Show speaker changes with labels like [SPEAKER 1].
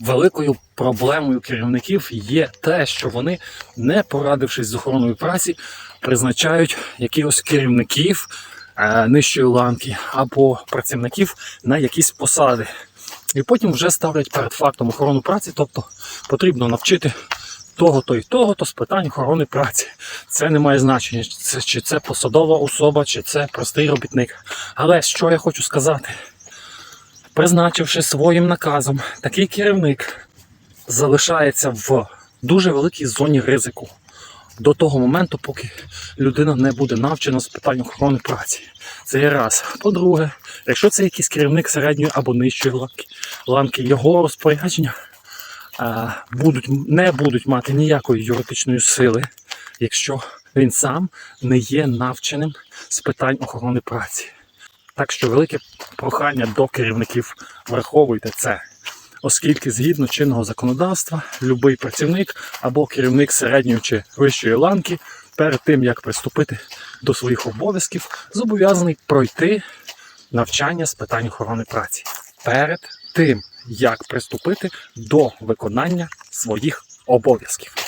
[SPEAKER 1] великою проблемою керівників є те, що вони, не порадившись з охороною праці, призначають якихось керівників е, нижчої ланки або працівників на якісь посади. І потім вже ставлять перед фактом охорону праці, тобто потрібно навчити того-то і того-то з питань охорони праці. Це не має значення, чи це посадова особа, чи це простий робітник. Але що я хочу сказати? Призначивши своїм наказом, такий керівник залишається в дуже великій зоні ризику до того моменту, поки людина не буде навчена з питань охорони праці. Це є раз. По-друге, якщо це якийсь керівник середньої або нижчої ланки, його розпорядження а, будуть, не будуть мати ніякої юридичної сили, якщо він сам не є навченим з питань охорони праці. Так що велике прохання до керівників враховуйте це. Оскільки згідно чинного законодавства, будь-який працівник або керівник середньої чи вищої ланки перед тим як приступити до своїх обов'язків, зобов'язаний пройти навчання з питань охорони праці перед тим як приступити до виконання своїх обов'язків.